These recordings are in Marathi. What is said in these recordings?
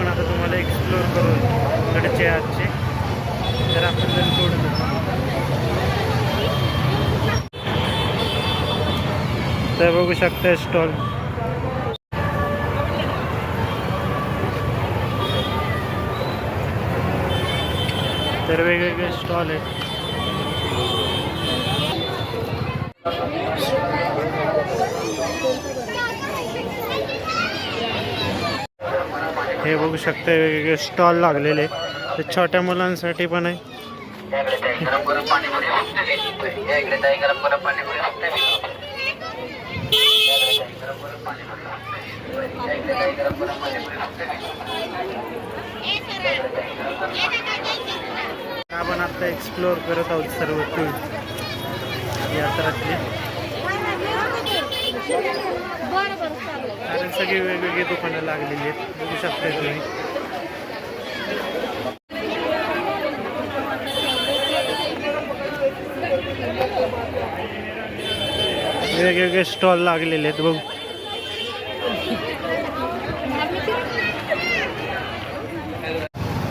आपण आता तुम्हाला एक्सप्लोअर करू गडचे आजचे. तर आपण जर सोडू तर बघू शकता स्टॉल तर वेगवेगळे स्टॉल आहेत. हे बघू शकता वेगवेगळे स्टॉल लागलेले ते छोट्या मुलांसाठी पण आहे. आपण आता एक्सप्लोअर करत आहोत सर्व यात्रातली. कारण सगळी वेगवेगळी दुकानं लागलेली आहेत. बघू शकता तुम्ही. वेगवेगळे स्टॉल लागलेले आहेत बघू.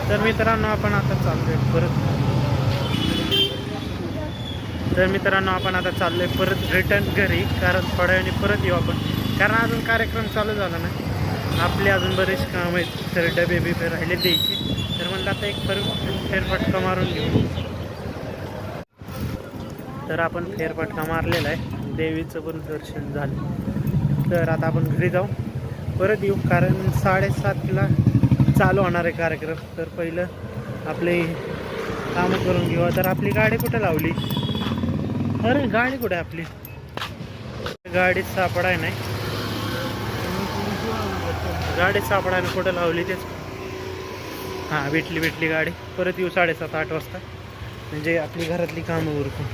तर मित्रांनो आपण आता चाललोय परत. तर मित्रांनो आपण आता चाललोय परत रिटर्न घरी कारण थोड्या वेळाने परत येऊ आपण. कारण अजून कार्यक्रम चालू झाला नाही आपले अजून बरेच काम आहेत तर डबे बिबे राहिले द्यायचे. तर म्हणलं आता एक फर फेरफटका मारून घेऊ. तर आपण फेरफटका मारलेला आहे. देवीचं पण दर्शन झालं. तर आता आपण घरी जाऊ. परत येऊ कारण साडेसातला चालू होणार आहे कार्यक्रम. तर पहिलं आपले कामं करून घेऊ. तर आपली गाडी कुठं लावली? अरे गाडी कुठे आहे आपली? गाडीत सापडाय नाही. गाडीत सापडायला कुठं लावली तेच. हां भेटली भेटली गाडी. परत येऊ साडेसात आठ वाजता. म्हणजे आपली घरातली कामं उरकून.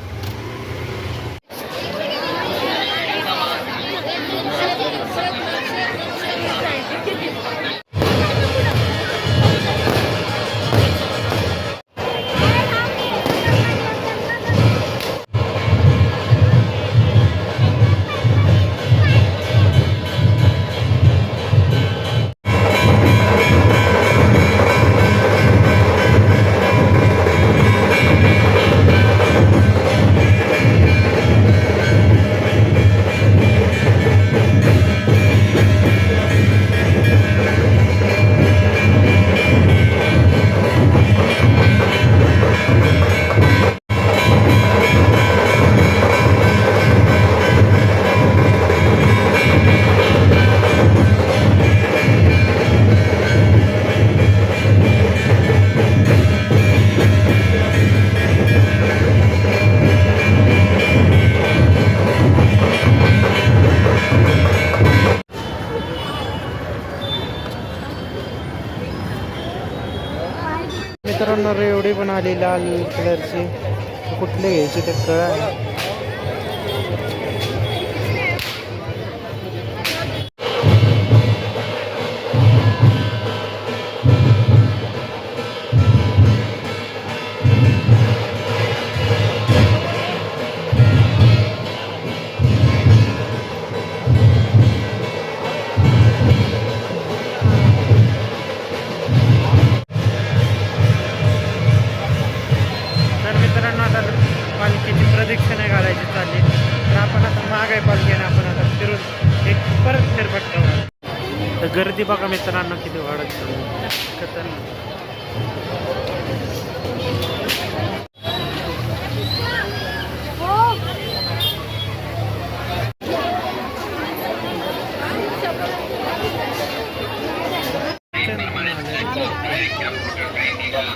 रेवडी पण आली लाल कलरची कुठले घ्यायची ते कळा. आपण आता महाग आहे पालखी आणि आपण आता फिरून एक परत फेरफटका. तर गर्दी बघा मित्रांनो किती वाढत. खतरनाक